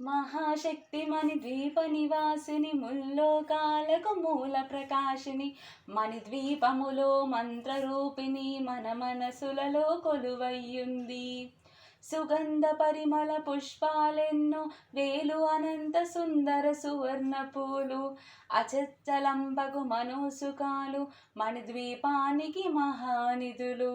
మహాశక్తిమణి ద్వీప నివాసిని ముల్లోకాలకు మూల ప్రకాశిని. మణి ద్వీపములో మంత్రరూపిణి మన మనసులలో కొలువయ్యుంది. సుగంధ పరిమళ పుష్పాలెన్నో వేలు అనంత సుందర సువర్ణ పూలు. అచచ్చలంబగు మనోసుకాలు మణిద్వీపానికి మహానిధులు.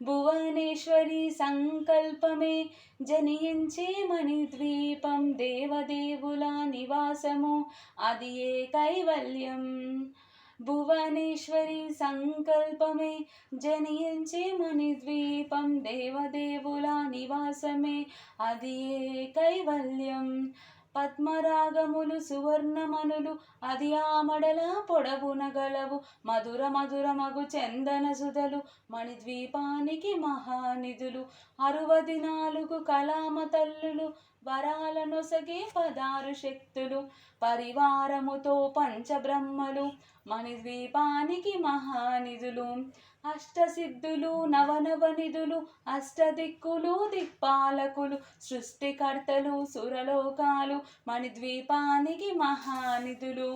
భువనేశ్వరి సంకల్పమే జనించే మణిద్వీపం దేవదేవుల నివాసము. అది ఏ కైవల్యం భువనేశ్వరి సంకల్పమే జనించే మణిద్వీపం దేవదేవుల నివాసమే. అది ఏ కైవల్యం పద్మరాగములు సువర్ణమనులు అది ఆమడల పొడవున గలవు మధుర మధుర మగు చందన సుధలు మణిద్వీపానికి మహానిధులు అరువది నాలుగు కళామ తల్లులు వరాల నొసగే పదారు శక్తులు పరివారముతో పంచబ్రహ్మలు మణిద్వీపానికి మహానిధులు. అష్టసిద్ధులు నవనవనిధులు అష్టదిక్కులు దిక్పాలకులు సృష్టికర్తలు సురలోకాలు మణిద్వీపానికి మహానిధులు.